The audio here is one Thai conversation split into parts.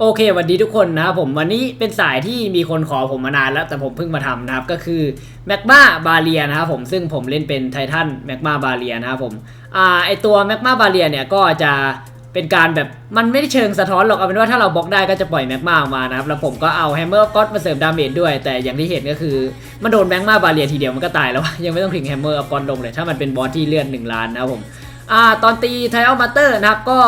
โอเควัสดีทุกคนนะครับผมวันนี้เป็นสายที่มีคนขอผมมานานแล้ว แต่ผมเพิ่งมาทำนะครับ ก็คือแมกมาบาเลียนะครับผมซึ่งผมเล่นเป็นไททันแมกมาบาเลียนะครับผมอ่าไอตัวแมกมาบาเลียเนี่ยก็จะเป็นการแบบมันไม่ได้เชิงสะท้อนหรอกเอาเป็นว่าถ้าเราบล็อกได้ก็จะปล่อยแมกมาออกมานะครับแล้วผมก็เอาแฮมเมอร์ก็อตมาเสริมดาเมจด้วย แต่อย่างที่เห็นก็คือมันโดนแมกมาบาเลียทีเดียวมันก็ตายแล้วยังไม่ต้องถึงแฮมเมอร์ออฟก็อตลงเลยถ้ามันเป็นบอสที่เลื่อน1ล้านนะครับผมอ่าตอนตีไทอัลมาเตอร์นะครับก็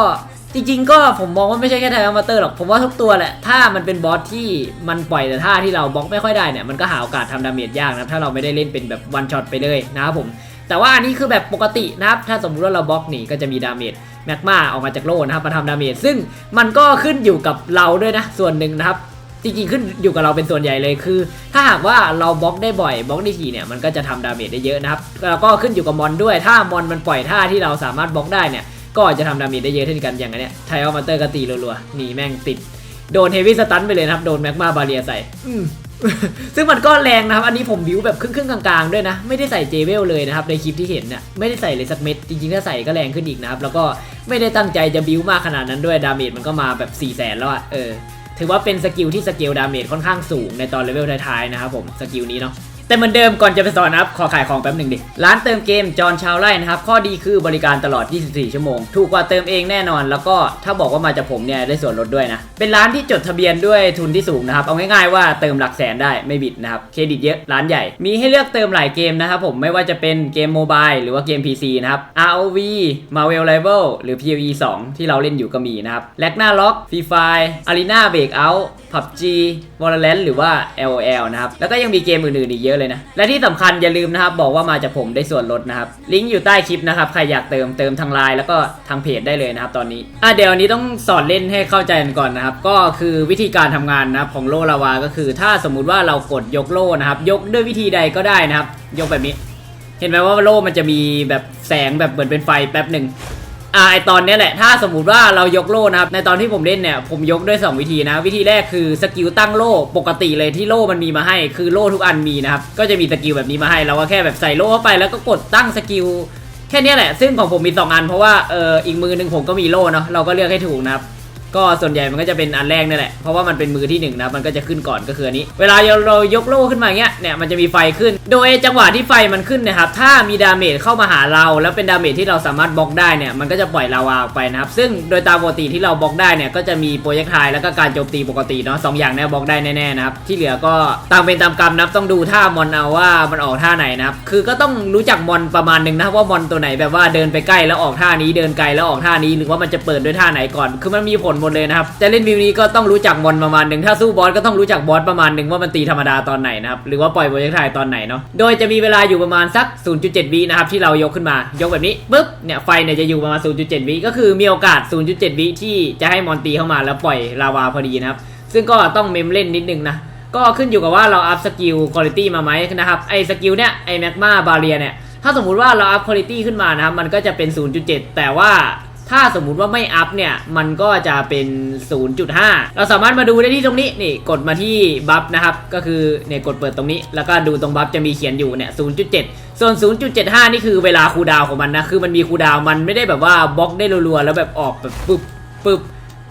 จริงๆ ก็ผมมองว่าไม่ใช่แค่ไทอัลมาเตอร์หรอก ผมว่าทุกตัวแหละ ถ้ามันเป็นบอสที่มันปล่อยแต่ท่าที่เราบล็อกไม่ค่อยได้เนี่ย มันก็หาโอกาสทำดาเมจยากนะถ้าเราไม่ได้เล่นเป็นแบบวันช็อตไปเลยนะครับผม แต่ว่าอันนี้คือแบบปกตินะครับ ถ้าสมมุติว่าเราบล็อกหนีก็จะมีดาเมจแมกมาออกมาจากโล่นะครับมาทำดาเมจ ซึ่งมันก็ขึ้นอยู่กับเราด้วยนะ ส่วนหนึ่งนะครับจริงๆขึ้นอยู่กับเราเป็นส่วนใหญ่เลยคือ ถ้าหากว่าเราบล็อกได้บ่อยบล็อกได้ทีเนี่ยมันก็จะทำดาเมจได้เยอะนะครับแล้วก็ขึ้นอยู่กับมอนด้วยถ้ามอนมันปล่อยท่าที่เราสามารถบล็อกได้เนี่ย ก็จะทำดาเมจได้เยอะเช่นกันอย่างอันเนี้ยไทออมาเตอร์ก็ตีรัวๆหนีแม่งติด โดนเฮฟวี่สตันไปเลยนะครับ โดนแมกมาบาเรียใส่ซึ่งมันก็แรงนะครับ อันนี้ผมบิวแบบครึ่งๆกลางๆด้วยนะ ไม่ได้ใส่เจเวลเลยนะครับ ในคลิปที่เห็นเนี่ยไม่ได้ใส่เลยสักเม็ด จริงๆ ถ้าใส่ก็แรงขึ้นอีกนะครับ แล้วก็ไม่ได้ตั้งใจจะบิวมากขนาดนั้นด้วย ดาเมจมันก็มาแบบ4ี่แสนแล้วอะเออ ถือว่าเป็นสกิลที่สเกลดาเมจค่อนข้างสูงในตอนเลเวลท้ายๆนะครับผม สกิลนี้เนาะ แต่เหมือนเดิมก่อนจะไปสอนนะครับ ขอขายของแป๊บหนึ่งดิ ร้านเติมเกมจอนชาวไร่นะครับ ข้อดีคือบริการตลอด 24 ชั่วโมง ถูกกว่าเติมเองแน่นอน แล้วก็ถ้าบอกว่ามาจากผมเนี่ยได้ส่วนลดด้วยนะ เป็นร้านที่จดทะเบียนด้วยทุนที่สูงนะครับ เอาง่ายๆว่าเติมหลักแสนได้ไม่บิดนะครับ เครดิตเยอะ ร้านใหญ่ มีให้เลือกเติมหลายเกมนะครับผม ไม่ว่าจะเป็นเกมโมบายหรือว่าเกม PC นะครับ ROV Marvel Rival หรือ PoE 2 ที่เราเล่นอยู่ก็มีนะครับ l a g n a r o c k Free Fire Arena Breakout PUBG Valorant หรือว่า LOL นะครับแล้วก็ยังมีเกมอื่นๆอีกเยอะเลยนะ และที่สำคัญอย่าลืมนะครับ บอกว่ามาจากผมได้ส่วนลดนะครับ ลิงก์อยู่ใต้คลิปนะครับ ใครอยากเติมเติมทางไลน์แล้วก็ทางเพจได้เลยนะครับตอนนี้ อะเดี๋ยวนี้ต้องสอนเล่นให้เข้าใจกันก่อนนะครับ ก็คือวิธีการทำงานนะครับของโลลาวา ก็คือ ถ้าสมมุติว่าเรากดยกโล่นะครับ ยกด้วยวิธีใดก็ได้นะครับ ยกแบบนี้ เห็นไหมว่าโล่มันจะมีแบบแสงแบบเหมือนเป็นไฟแป๊บหนึ่ง อ่าไอตอนเนี้ยแหละถ้าสมมติว่าเรายกโล่นะครับในตอนที่ผมเล่นเนี่ยผมยกด้วย 2 วิธีนะ วิธีแรกคือสกิลตั้งโล่ปกติเลยที่โล่มันมีมาให้ คือโล่ทุกอันมีนะครับก็จะมีสกิลแบบนี้มาให้เราก็แค่แบบใส่โล่เข้าไปแล้วก็กดตั้งสกิลแค่นี้แหละซึ่งของผมมี 2 อันเพราะว่าเอออีกมือหนึ่งผมก็มีโล่เนาะเราก็เลือกให้ถูกนะครับ ก็ส่วนใหญ่มันก็จะเป็นอันแรกนี่แหละ เพราะว่ามันเป็นมือที่หนึ่งนะมันก็จะขึ้นก่อนก็คืออันนี้ เวลาเรายกโล่ขึ้นมาเงี้ยเนี่ยมันจะมีไฟขึ้น โดยจังหวะที่ไฟมันขึ้นนะครับถ้ามีดาเมจเข้ามาหาเรา แล้วเป็นดาเมจที่เราสามารถบล็อกได้เนี่ยมันก็จะปล่อยลาวาออกไปนะครับซึ่งโดยตามปกติที่เราบล็อกได้เนี่ยก็จะมีโปรยักไทายแล้วก็การโจมตีปกติเนาะสองอย่างเนี่ยบล็อกได้แน่ๆนะครับที่เหลือก็ตามเป็นตามกรรมนะครับต้องดูท่ามอนเอาว่ามันออกท่าไหนนะครับคือก็ต้องรู้จักมอนประมาณหนึงนะว่ามอนตัวไหนแบบว่าเดินไปใกล้แล้วออกท่านี้เดินไกลแล้วออกท่านี้หรือว่ามันจะเปิดด้วยท่าไหนก่อน คือมันมีผลหมดเลยนะครับจะเล่นวิวนี้ก็ต้องรู้จักมอนประมาณหนึ่งถ้าสู้บอสก็ต้องรู้จักบอสประมาณหนึ่งว่ามันตีธรรมดาตอนไหนนะครับหรือว่าปล่อยโปรเจกต์ไทยตอนไหนเนาะโดยจะมีเวลาอยู่ประมาณสัก 0.7 วินะครับที่เรายกขึ้นมายกแบบนี้ปุ๊บเนี่ยไฟเนี่ยจะอยู่ประมาณ 0.7 วิก็คือมีโอกาส 0.7 วิที่จะให้มอนตีเข้ามาแล้วปล่อยลาวาพอดีนะครับซึ่งก็ต้องเมมเล่นนิดนึงนะก็ขึ้นอยู่กับว่าเราอัพสกิลคุณภาพมาไหมนะครับไอ้สกิลเนี่ยไอ้แมกมาบาเรียเนี่ยถ้าสมมุติว่าเราอัพคุณภาพขึ้นมานะครับมันก็จะเป็น 0.7 แต่ว่า ถ้าสมมุติว่าไม่อัพเนี่ย มันก็จะเป็น 0.5 เราสามารถมาดูได้ที่ตรงนี้นี่กดมาที่บัฟนะครับ ก็คือเนี่ยกดเปิดตรงนี้ แล้วก็ดูตรงบัฟจะมีเขียนอยู่เนี่ย 0.7 ส่วน 0.75 นี่คือเวลาคูดาวของมันนะ คือมันมีคูดาวมันไม่ได้แบบว่าบล็อกได้รัวๆ แล้วแบบออกแบบปึ๊บปึ๊บ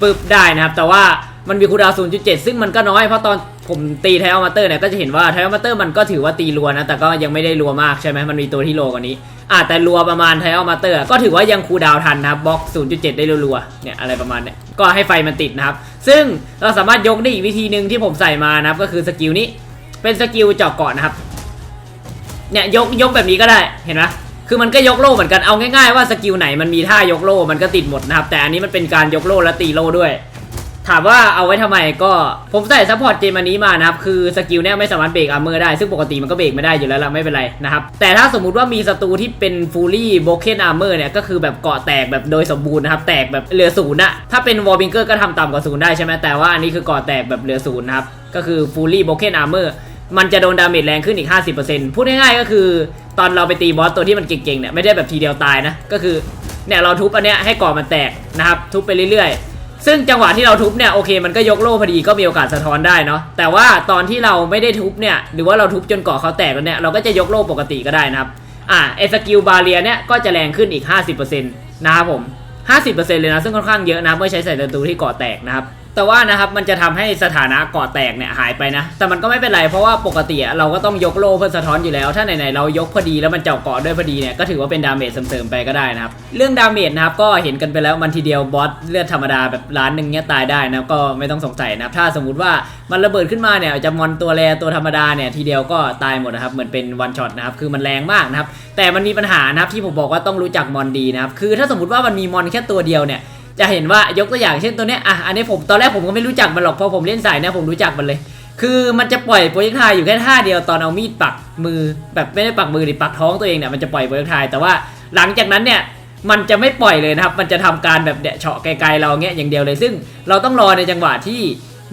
ปึ๊บได้นะครับ แต่ว่ามันมีคูดาว 0.7 ซึ่งมันก็น้อย เพราะตอนผมตีไทอัลมาเตอร์เนี่ยก็จะเห็นว่าไทอัลมาเตอร์มันก็ถือว่าตีรัวนะ แต่ก็ยังไม่ได้รัวมากใช่ไหมมันมีตัวที่โลกว่านี้ อะแต่รัวประมาณไทอัลมาเตอร์ก็ถือว่ายังคูดาวทันนะครับบล็อก 0.7 ได้รัวๆ เนี่ยอะไรประมาณเนี้ยก็ให้ไฟมันติดนะครับ ซึ่งเราสามารถยกได้อีกวิธีหนึ่งที่ผมใส่มานะครับก็คือสกิลนี้เป็นสกิลเจาะเกาะนะครับ เนี่ยยกยกแบบนี้ก็ได้เห็นไหมคือมันก็ยกโล่เหมือนกันเอาง่ายๆว่าสกิลไหนมันมีท่ายกโล่มันก็ติดหมดนะครับแต่อันนี้มันเป็นการยกโล่และตีโล่ด้วย ถามว่าเอาไว้ทำไมก็ผมใส่ซัพพอร์ตเกมอันนี้มานะครับ คือสกิลเนี่ยไม่สามารถเบรกอาร์เมอร์ได้ ซึ่งปกติมันก็เบรกไม่ได้อยู่แล้วละไม่เป็นไรนะครับ แต่ถ้าสมมุติว่ามีศัตรูที่เป็นฟูลี่โบเคนอาร์เมอร์เนี่ย ก็คือแบบเกาะแตกแบบโดยสมบูรณ์นะครับ แตกแบบเหลือศูนย์อะถ้าเป็นวอลบิงเกอร์ก็ทำต่ำกว่าศูนย์ได้ใช่ไหมแต่ว่าอันนี้คือเกาะแตกแบบเหลือศูนย์นะครับก็คือฟูลี่โบเคนอาร์เมอร์มันจะโดนดาเมจแรงขึ้นอีก 50%พูดง่ายๆก็คือ ตอนเราไปตีบอสตัวที่มันเก่งๆเนี่ยไม่ได้แบบทีเดียวตายนะก็คือเนี่ยเราทุบอันเนี้ยให้ก่อมันแตกนะครับทุบไปเรื่อยๆ ซึ่งจังหวะที่เราทุบเนี่ยโอเคมันก็ยกโล่พอดีก็มีโอกาสสะท้อนได้เนาะแต่ว่าตอนที่เราไม่ได้ทุบเนี่ยหรือว่าเราทุบจนเกาะเขาแตกแล้วเนี่ยเราก็จะยกโล่ปกติก็ได้นะครับอ่าไอสกิลบาเรียเนี่ยก็จะแรงขึ้นอีก 50%นะครับผม 50%เลยนะซึ่งค่อนข้างเยอะนะเมื่อใช้ใส่ศัตรูที่เกาะแตกนะครับ แต่ว่านะครับมันจะทำให้สถานะเกาะแตกเนี่ยหายไปนะ แต่มันก็ไม่เป็นไรเพราะว่าปกติเราก็ต้องยกโล่เพื่อสะท้อนอยู่แล้ว ถ้าไหนๆเรายกพอดีแล้วมันเจาะเกาะด้วยพอดีเนี่ยก็ถือว่าเป็นดาเมจเสริมๆไปก็ได้นะครับ เรื่องดาเมจนะครับก็เห็นกันไปแล้วมันทีเดียวบอสเลือดธรรมดาแบบล้านหนึ่งเนี่ยตายได้นะก็ไม่ต้องสงสัยนะครับถ้าสมมุติว่ามันระเบิดขึ้นมาเนี่ยจะมอนตัวแรตัวธรรมดาเนี่ยทีเดียวก็ตายหมดนะครับเหมือนเป็นวันช็อตนะครับคือมันแรงมากนะครับแต่มันมีปัญหานะครับที่ผมบอกว่าต้องรู้จักมอนดีนะครับคือถ้าสมมติว่ามันมีมอนแค่ตัวเดียวเนี่ย จะเห็นว่ายกตัวอย่างเช่นตัวเนี้ยอะอันนี้ผมตอนแรกผมก็ไม่รู้จักมันหรอกพอผมเล่นสายเนี่ยผมรู้จักมันเลย คือมันจะปล่อยโปรเจกไทอยู่แค่ท่าเดียวตอนเอามีดปักมือแบบไม่ได้ปักมือดิปักท้องตัวเองเนี่ยมันจะปล่อยโปรเจกไทแต่ว่าหลังจากนั้นเนี่ยมันจะไม่ปล่อยเลยนะครับ มันจะทำการแบบเดะเฉาะไกลๆเราเงี้ยอย่างเดียวเลย ซึ่งเราต้องรอในจังหวะที่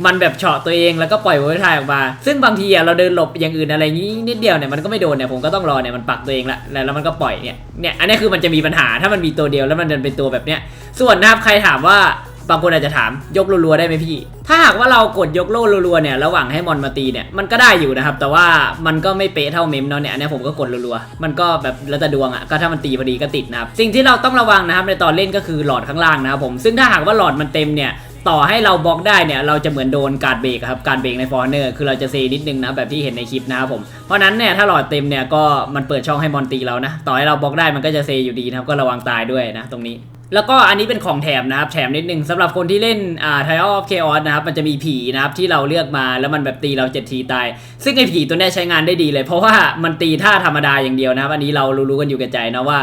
มันแบบเฉาะตัวเองแล้วก็ปล่อยโปรเจกไทออกมา ซึ่งบางทีอะเราเดินหลบอย่างอื่นอะไรงี้นิดเดียวเนี่ยมันก็ไม่โดนเนี่ยผมก็ต้องรอเนี่ยมันปักตัวเองละแล้วแล้วมันก็ปล่อยเนี่ยเนี่ยอันนี้คือมันจะมีปัญหาถ้ามันมีตัวเดียวแล้วมันเดินเป็นตัวแบบเนี้ย ส่วนนะครับใครถามว่าบางคนอาจจะถามยกรัวๆได้ไหมพี่ ถ้าหากว่าเรากดยกโล่รัวๆเนี่ยระหว่างให้มอนมาตีเนี่ยมันก็ได้อยู่นะครับ แต่ว่ามันก็ไม่เป๊ะเท่าเมมเนาะเนี่ยอันนี้ผมก็กดรัวๆมันก็แบบแล้วแต่ดวงอะ่ะก็ถ้ามันตีพอดีก็ติดนะครับสิ่งที่เราต้องระวังนะครับในตอนเล่นก็คือหลอดข้างล่างนะครับผมซึ่งถ้าหากว่าหลอดมันเต็มเนี่ยต่อให้เราบล็อกได้เนี่ยเราจะเหมือนโดนการเบรกครับการเบรกในฟอร์เนอร์คือเราจะเซนิดนึงนะแบบที่เห็นในคลิปนะครับผมเพราะนั้นเนี่ยถ้าหลอดเต็มเนี่ยก็มันเปิดช่องให้มอนตีเรานะต่อให้เราบล็อกได้มันก็จะเซอยู่ดีนะครับก็ระวังตายด้วยนะตรงนี้ แล้วก็อันนี้เป็นของแถมนะครับแถมนิดนึงสำหรับคนที่เล่นอ่า Trial of Chaos นะครับมันจะมีผีนะครับที่เราเลือกมาแล้วมันแบบตีเราเจ็ดทีตาย ซึ่งไอ้ผีตัวนี้ใช้งานได้ดีเลย เพราะว่ามันตีท่าธรรมดาอย่างเดียวนะครับอันนี้เรารู้ๆกันอยู่แกับใจนะว่า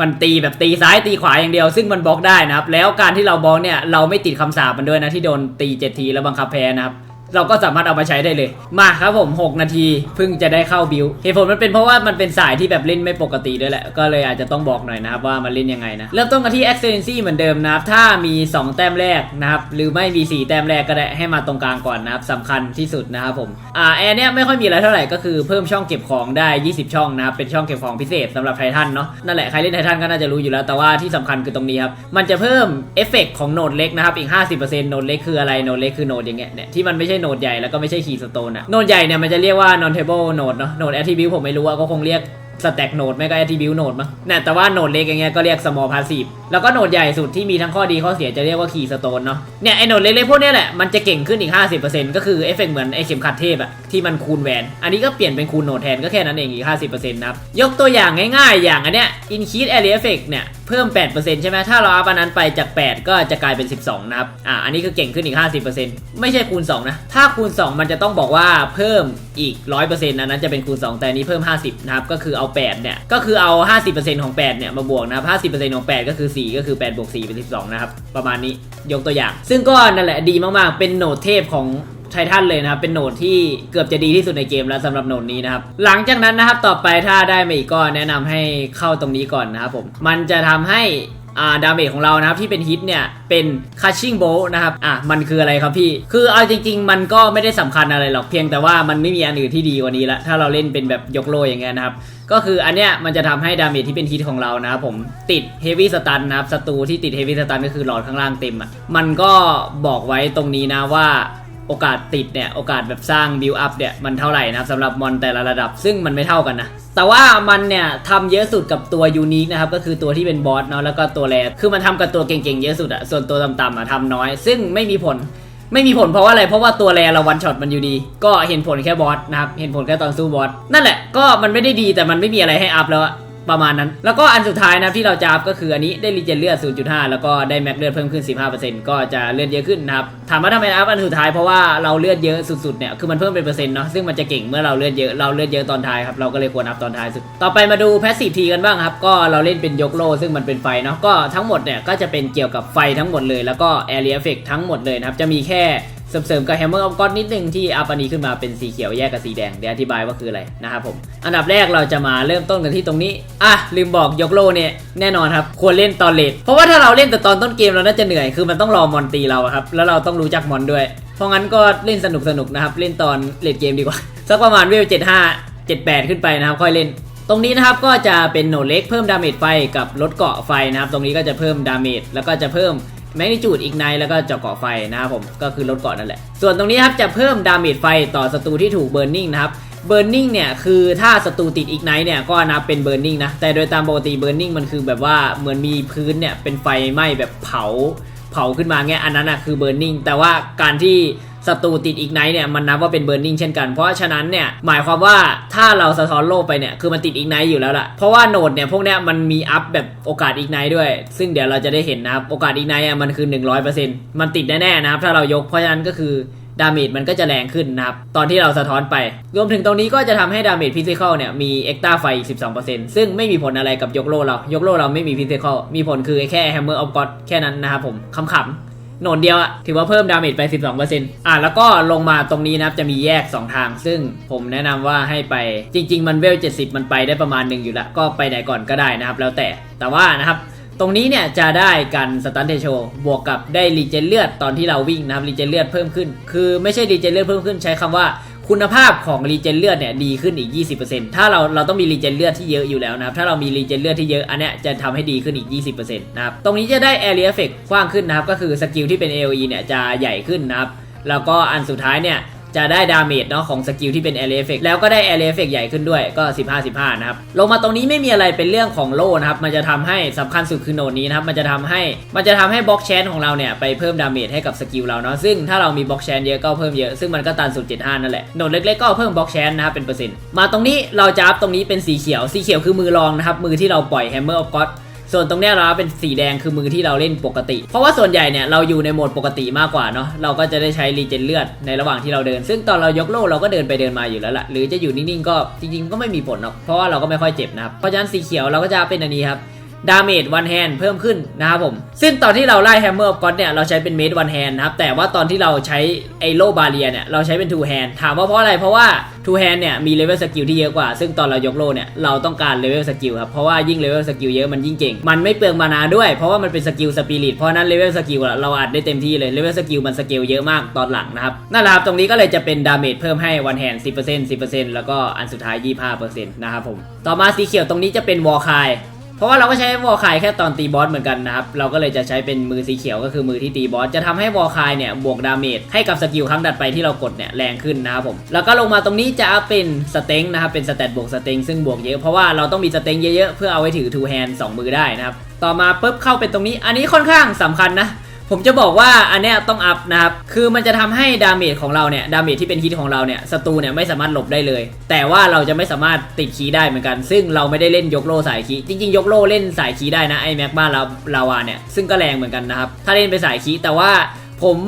มันตีแบบตีซ้ายตีขวาอย่างเดียว ซึ่งมันบล็อกได้นะครับแล้วการที่เราบล็อกเนี่ยเราไม่ติดคำสาปมันด้วยนะที่โดนตีเจ็ดทีแล้วบังคับแพ้นะครับ เราก็สามารถเอามาใช้ได้เลย มาครับผม 6 นาทีเพิ่งจะได้เข้าบิวเหตุผลมันเป็นเพราะว่ามันเป็นสายที่แบบเล่นไม่ปกติด้วยแหละ ก็เลยอาจจะต้องบอกหน่อยนะครับว่ามันเล่นยังไงนะ เริ่มต้นกันที่ Excellency เหมือนเดิมนะครับ ถ้ามี 2 แต้มแรกนะครับ หรือไม่มี 4 แต้มแรกก็ได้ให้มาตรงกลางก่อนนะครับสำคัญที่สุดนะครับผม อ่าแอร์เนี้ยไม่ค่อยมีอะไรเท่าไหร่ก็คือเพิ่มช่องเก็บของได้ 20 ช่องนะครับ เป็นช่องเก็บของพิเศษสำหรับไททันเนาะ นั่นแหละใครเล่นไททันก็น่าจะรู้อยู่แล้ว แต่ว่าที่สำคัญคือตรงนี้ครับ มันจะเพิ่มเอฟเฟกของโนดเล็กนะครับ อีก 50%โนดเล็กคืออะไร โนดเล็กคือโนดอย่างเงี้ยเนี่ยที่มันไม่ใช่โโนดใหญ่แล้วก็ไม่ใช่คีย์สโตนอะโนดใหญ่เนี่ยมันจะเรียกว่า non table node เนาะโนดแอทริบิวผมไม่รู้อะก็คงเรียก ก stack node ไม่ก็ attribute node มั้งเนี่ยแต่ว่าโหนดเล็กอย่างเงี้ยก็เรียก small passive แล้วก็โหนดใหญ่สุดที่มีทั้งข้อดีข้อเสียจะเรียกว่า key stone เนาะเนี่ยไอโหนดเล็กๆพวกเนี้ยแหละมันจะเก่งขึ้นอีก 50%ก็คือเอฟเฟกเหมือนไอเข็มขัดเทพอะที่มันคูณแหวน อันนี้ก็เปลี่ยนเป็นคูณโหนดแทนก็แค่นั้นเองอีก 50%นะครับยกตัวอย่างง่ายๆ อย่างอันเนี้ย increase area effect เนี่ยเพิ่ม 8%ใช่ไหมถ้าเราอัพอันนั้นไปจาก 8 ก็จะกลายเป็น 12 นะครับอ่าอันนี้คือเก่งขึ้นอีก 50%ไม่ใช่คูณ 2 นะถ้าคูณ 2 มันจะต้องบอกว่าเพิ่ม อีก 100%อันนั้นจะเป็นคูณ 2 แต่นี้เพิ่ม 50 นะครับ ก็คือเอา 8 เนี่ย ก็คือเอา 50%ของ 8 เนี่ย มาบวกนะครับ50%ของ 8 ก็คือ 4 ก็คือ 8 บวก 4 เป็น 12 นะครับ ประมาณนี้ ยกตัวอย่าง ซึ่งก็นั่นแหละดีมากๆ เป็นโหนดเทพของไททันเลยนะครับ เป็นโหนดที่เกือบจะดีที่สุดในเกมแล้วสำหรับโหนดนี้นะครับ หลังจากนั้นนะครับ ต่อไปถ้าได้มาอีกก็แนะนำให้เข้าตรงนี้ก่อนนะครับผม มันจะทำให้ ดาเมจของเรานะครับที่เป็นฮิตเนี่ยเป็น catching bolt นะครับอะมันคืออะไรครับพี่ คือเอาจริง ๆ มันก็ไม่ได้สำคัญอะไรหรอกเพียงแต่ว่ามันไม่มีอันอื่นที่ดีกว่านี้ละถ้าเราเล่นเป็นแบบยกโลอย่างเงี้ยนะครับก็คืออันเนี้ยมันจะทำให้ดาเมจที่เป็นฮิตของเรานะครับผมติดเฮฟวี่สตันนะครับศัตรูที่ติดเฮฟวี่สตันก็คือหลอดข้างล่างเต็มอะมันก็บอกไว้ตรงนี้นะว่า โอกาสติดเนี่ยโอกาสแบบสร้างบิลอัพเนี่ยมันเท่าไหร่นะครับสำหรับมอนแต่ละระดับซึ่งมันไม่เท่ากันนะ แต่ว่ามันเนี่ยทำเยอะสุดกับตัวยูนิคนะครับก็คือตัวที่เป็นบอสเนาะแล้วก็ตัวแรคือมันทำกับตัวเก่งๆเยอะสุดอะส่วนตัวต่ำๆอะทำน้อย ซึ่งไม่มีผลไม่มีผลเพราะว่าอะไร เพราะว่าตัวแรเราวันช็อตมันอยู่ดี ก็เห็นผลแค่บอสนะครับ เห็นผลแค่ตอนสู้บอส นั่นแหละ ก็มันไม่ได้ดีแต่มันไม่มีอะไรให้อัพแล้วอะ ประมาณนั้น แล้วก็อันสุดท้ายนะที่เราจะอัพก็คืออันนี้ได้รีเจนเลือด 0.5 แล้วก็ได้แม็กเลือดเพิ่มขึ้น 15%ก็จะเลือดเยอะขึ้นนะครับ ถามว่าทำไมอัพอันสุดท้ายเพราะว่าเราเลือดเยอะสุดๆเนี่ย คือมันเพิ่มเป็นเปอร์เซ็นต์เนาะ ซึ่งมันจะเก่งเมื่อเราเลือดเยอะ เราเลือดเยอะตอนท้ายครับ เราก็เลยควรอัพตอนท้ายสุด ต่อไปมาดูแพสซีฟทีกันบ้างครับ ก็เราเล่นเป็นยกโลซึ่งมันเป็นไฟเนาะ ก็ทั้งหมดเนี่ยก็จะเป็นเกี่ยวกับไฟทั้งหมดเลย แล้วก็ area effect ทั้งหมดเลยนะครับ จะมีแค่ เสริมกับ Hammer of God นิดนึงที่อัพอันนี้ขึ้นมาเป็นสีเขียวแยกกับสีแดงเดี๋ยวอธิบายว่าคืออะไรนะครับผม อันดับแรกเราจะมาเริ่มต้นกันที่ตรงนี้ อะ ลืมบอกยกโลเนี่ยแน่นอนครับ ควรเล่นตอนเลทเพราะว่าถ้าเราเล่นแต่ตอนต้นเกมเราน่าจะเหนื่อยคือมันต้องรอมอนตีเราครับแล้วเราต้องรู้จักมอนด้วย เพราะงั้นก็เล่นสนุกๆนะครับเล่นตอนเลทเกมดีกว่าสักประมาณเวล75 78 ขึ้นไปนะครับค่อยเล่นตรงนี้นะครับก็จะเป็นโหนดเล็กเพิ่มดาเมจไฟกับลดเกาะไฟนะครับ ตรงนี้ก็จะเพิ่มดาเมจแล้วก็จะเพิ่ม แมกนิจูดอีกไนแล้วก็เจาะเกาะไฟนะครับผมก็คือลดเกาะนั่นแหละ ส่วนตรงนี้ครับจะเพิ่มดาเมจไฟต่อศัตรูที่ถูกเบิร์นนิ่งนะครับเบิร์นนิ่งเนี่ยคือถ้าศัตรูติดอีกไนเนี่ยก็นับเป็นเบิร์นนิ่งนะแต่โดยตามปกติเบิร์นนิ่งมันคือแบบว่าเหมือนมีพื้นเนี่ยเป็นไฟไหม้แบบเผาเผาขึ้นมาเงี้ยอันนั้นอะคือเบิร์นนิ่งแต่ว่าการที่ ศัตรูติดอีกไนท์เนี่ยมันนับว่าเป็นเบิร์นนิ่งเช่นกัน เพราะฉะนั้นเนี่ยหมายความว่าถ้าเราสะท้อนโลกไปเนี่ยคือมันติดอีกไนท์อยู่แล้วล่ะเพราะว่าโนดเนี่ยพวกเนี้ยมันมีอัพแบบโอกาสอีกไนท์ด้วย ซึ่งเดี๋ยวเราจะได้เห็นนะครับโอกาสอีกไนท์อะมันคือ 100%มันติดแน่ๆนะครับถ้าเรายกเพราะฉะนั้นก็คือดาเมจมันก็จะแรงขึ้นนะครับ ตอนที่เราสะท้อนไป รวมถึงตรงนี้ก็จะทำให้ดาเมจฟิสิกอลเนี่ย มีเอ็กตาไฟอีก 12%ซึ่งไม่มีผลอะไรกับยกโลเรา ยกโลเราไม่มีฟิสิกอลมีผลคือแค่แฮมเมอร์ออฟก็อดแค่นั้นนะครับผมขำ โหนดเดียวอะถือว่าเพิ่มดาเมจไป 12%อะแล้วก็ลงมาตรงนี้นะครับจะมีแยก 2 ทาง ซึ่งผมแนะนำว่าให้ไปจริง ๆ มันเวล 70 มันไปได้ประมาณหนึ่งอยู่ละก็ไปไหนก่อนก็ได้นะครับ แล้วแต่แต่ว่านะครับตรงนี้เนี่ยจะได้กันสตันเทโชบวกกับได้รีเจนเลือดตอนที่เราวิ่งนะครับรีเจนเลือดเพิ่มขึ้น คือไม่ใช่รีเจนเลือดเพิ่มขึ้นใช้คำว่า คุณภาพของรีเจนเลือดเนี่ยดีขึ้นอีก 20%ถ้าเราเราต้องมีรีเจนเลือดที่เยอะอยู่แล้วนะครับ ถ้าเรามีรีเจนเลือดที่เยอะอันเนี้ยจะทำให้ดีขึ้นอีก 20%นะครับ ตรงนี้จะได้ area effect กว้างขึ้นนะครับ ก็คือสกิลที่เป็น AOE เนี่ยจะใหญ่ขึ้นนะครับ แล้วก็อันสุดท้ายเนี่ย จะได้ดาเมจเนาะของสกิลที่เป็น area effect แล้วก็ได้ area effect ใหญ่ขึ้นด้วยก็ 15 15 นะครับ ลงมาตรงนี้ไม่มีอะไรเป็นเรื่องของโล่นะครับ มันจะทำให้สำคัญสุดคือโนดนี้นะครับ มันจะทำให้มันจะทำให้บล็อกแชนของเราเนี่ยไปเพิ่มดาเมจให้กับสกิลเราเนาะซึ่งถ้าเรามีบล็อกแชนเยอะก็เพิ่มเยอะซึ่งมันก็ตันสุด75นั่นแหละโนดเล็กๆก็เพิ่มบล็อกแชนนะครับเป็นเปอร์เซ็นต์มาตรงนี้เราจะอัพตรงนี้เป็นสีเขียวสีเขียวคือมือรองนะครับมือที่เราปล่อย Hammer of God ส่วนตรงเนี้ยเราเป็นสีแดงคือมือที่เราเล่นปกติ เพราะว่าส่วนใหญ่เนี่ยเราอยู่ในโหมดปกติมากกว่าเนาะเราก็จะได้ใช้รีเจนเลือดในระหว่างที่เราเดิน ซึ่งตอนเรายกโล่เราก็เดินไปเดินมาอยู่แล้วล่ะหรือจะอยู่นิ่งๆก็จริงๆก็ไม่มีผลหรอกเพราะว่าเราก็ไม่ค่อยเจ็บนะครับเพราะฉะนั้นสีเขียวเราก็จะเป็นอันนี้ครับ ดาเมจวันแฮนเพิ่มขึ้นนะครับผม ซึ่งตอนที่เราไล่แฮมเมอร์ออฟก็เนี่ยเราใช้เป็นเมดวันแฮนนะครับ แต่ว่าตอนที่เราใช้ไอโลบาเรียเนี่ยเราใช้เป็นทูแฮนถามว่าเพราะอะไรเพราะว่าทูแฮนเนี่ยมีเลเวลสกิลที่เยอะกว่า ซึ่งตอนเรายกโลเนี่ยเราต้องการเลเวลสกิลครับ เพราะว่ายิ่งเลเวลสกิลเยอะมันยิ่งเก่ง มันไม่เปลืองมานาด้วย เพราะว่ามันเป็นสกิลสปิริต เพราะฉะนั้นเลเวลสกิลเราอัดได้เต็มที่เลย เลเวลสกิลมันสเกลเยอะมากตอนหลังนะครับ นั่นแหละครับตรงนี้ก็เลยจะเป็นดาเมจเพิ่มให้วันแฮน10% 10%แล้วก็อันสุดท้าย 25%นะครับผม ต่อมาสีเขียวตรงนี้จะเป็นวอลคาย เพราะว่าเราก็ใช้วอลคายแค่ตอนตีบอสเหมือนกันนะครับ เราก็เลยจะใช้เป็นมือสีเขียวก็คือมือที่ตีบอส จะทำให้วอลคายเนี่ยบวกดาเมจให้กับสกิลครั้งดัดไปที่เรากดเนี่ยแรงขึ้นนะครับผม แล้วก็ลงมาตรงนี้จะเป็นสเต็งนะครับ เป็นสเตตบวกสเต็งซึ่งบวกเยอะเพราะว่าเราต้องมีสเต็งเยอะๆเพื่อเอาไว้ถือทูแฮนสองมือได้นะครับ ต่อมาปุ๊บเข้าเป็นตรงนี้ อันนี้ค่อนข้างสำคัญนะ ผมจะบอกว่าอันเนี้ยต้องอัพนะครับ คือมันจะทำให้ดาเมจของเราเนี่ย ดาเมจที่เป็นฮิตของเราเนี่ย ศัตรูเนี่ยไม่สามารถหลบได้เลย แต่ว่าเราจะไม่สามารถติดคีได้เหมือนกัน ซึ่งเราไม่ได้เล่นยกโลสายคี จริงๆ ยกโลเล่นสายคีได้นะไอแม็กบ้าลาลาวาเนี่ย ซึ่งก็แรงเหมือนกันนะครับ ถ้าเล่นไปสายคีแต่ว่าผม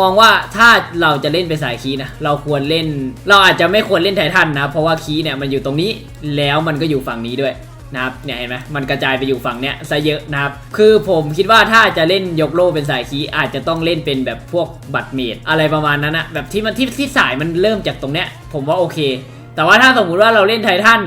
มองว่าถ้าเราจะเล่นไปสายคีนะเราควรเล่น เราอาจจะไม่ควรเล่นไททันนะ เพราะว่าคีเนี่ยมันอยู่ตรงนี้แล้วมันก็อยู่ฝั่งนี้ด้วย นะครับเนี่ยเห็นไหมมันกระจายไปอยู่ฝั่งเนี้ยซะเยอะนะครับคือผมคิดว่าถ้าจะเล่นยกโลเป็นสายคีอาจจะต้องเล่นเป็นแบบพวกบัตรเมดอะไรประมาณนั้นนะแบบที่มันที่ที่สายมันเริ่มจากตรงเนี้ยผมว่าโอเค แต่ว่าถ้าสมมุติว่าเราเล่นไททัน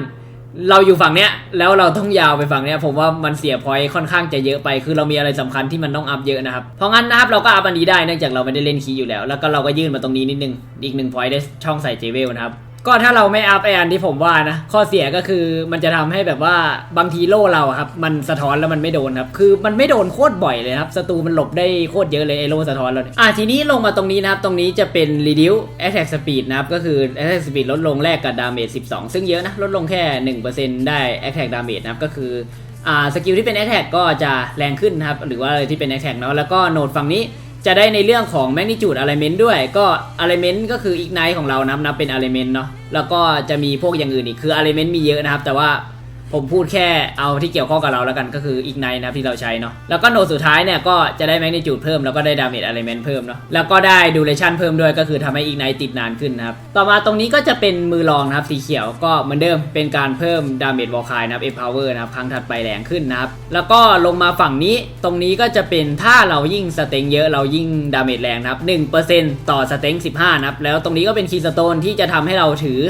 เราอยู่ฝั่งเนี้ยแล้วเราต้องยาวไปฝั่งเนี้ยผมว่ามันเสียพอยค่อนข้างจะเยอะไป คือเรามีอะไรสำคัญที่มันต้องอัพเยอะนะครับ เพราะงั้นนะครับเราก็อัพอันนี้ได้เนื่องจากเราไม่ได้เล่นคีอยู่แล้ว แล้วก็เราก็ยื่นมาตรงนี้นิดนึงอีกหนึ่งพอยได้ช่องใส่เจเวลนะครับ ก็ถ้าเราไม่อัพไออันที่ผมว่านะ ข้อเสียก็คือมันจะทำให้แบบว่าบางทีโล่เราครับ มันสะท้อนแล้วมันไม่โดนครับ คือมันไม่โดนโคตรบ่อยเลยครับศัตรูมันหลบได้โคตรเยอะเลยไอโล่สะท้อนเราเนี่ยอะทีนี้ลงมาตรงนี้นะครับ ตรงนี้จะเป็น reduce attack speed นะครับ ก็คือ attack speed ลดลงแลกกับ damage 12 ซึ่งเยอะนะ ลดลงแค่ 1%ได้ attack damage นะครับ ก็คืออ่าสกิลที่เป็น attack ก็จะแรงขึ้นนะครับ หรือว่าอะไรที่เป็น attack เนาะแล้วก็โหนดฝั่งนี้ จะได้ในเรื่องของ magnitude element ด้วยก็ element ก็คือ ignite ของเรานะนับเป็น element เนาะแล้วก็จะมีพวกอย่างอื่นอีกคือ element มีเยอะนะครับ แต่ว่า ผมพูดแค่เอาที่เกี่ยวข้องกับเราแล้วกันก็คือ ignite นะที่เราใช้เนาะแล้วก็โนสุดท้ายเนี่ยก็จะได้ magnitude เพิ่มแล้วก็ได้ damage element เพิ่มเนาะแล้วก็ได้ duration เพิ่มด้วยก็คือทำให้ ignite ติดนานขึ้นนะครับต่อมาตรงนี้ก็จะเป็นมือรองนะครับสีเขียวก็เหมือนเดิมเป็นการเพิ่ม damage wall cry นะครับ empower นะครับครั้งถัดไปแรงขึ้นนะครับแล้วก็ลงมาฝั่งนี้ตรงนี้ก็จะเป็นถ้าเรายิ่งสเต็งเยอะเรายิ่ง damage แรงนะครับ1%ต่อสเต็ง15นะครับแล้วตรงนี้ก็เป็น keystone ที่จะทำให้เราถือ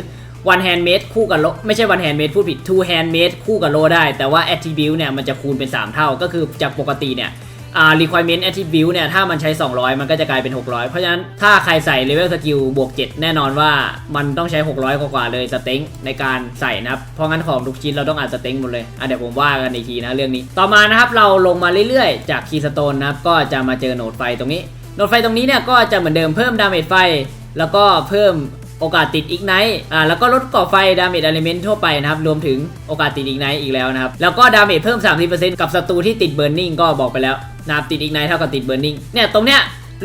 one hand made คู่กับโลไม่ใช่ one hand made พูดผิด two hand made คู่กับโลได้ แต่ว่า attribute เนี่ยมันจะคูณเป็น 3 เท่า ก็คือจากปกติเนี่ยอ่า requirement attribute เนี่ยถ้ามันใช้ 200 มันก็จะกลายเป็น 600 เพราะฉะนั้นถ้าใครใส่ level skill บวก 7 แน่นอนว่ามันต้องใช้ 600 กว่าๆเลยสเต็งในการใส่นะครับ เพราะงั้นของทุกชิ้นเราต้องอ่านสเต็งหมดเลยอะเดี๋ยวผมว่ากันอีกทีนะเรื่องนี้ ต่อมานะครับเราลงมาเรื่อยๆ จาก keystone นะครับก็จะมาเจอโหนดไฟตรงนี้โหนดไฟตรงนี้เนี่ยก็จะเหมือนเดิมเพิ่ม damage ไฟ แล้วก็เพิ่ม โอกาสติดอีกไนท์อ่าแล้วก็ลดก่อไฟดาเมจอลิเมนต์ทั่วไปนะครับรวมถึงโอกาสติดอีกไนท์อีกแล้วนะครับแล้วก็ดาเมจเพิ่ม 30%กับศัตรูที่ติดเบิร์นนิ่งก็บอกไปแล้วนะครับติดอีกไนท์เท่ากับติดเบ r ร์นิงเนี่ยตรงเนี้ย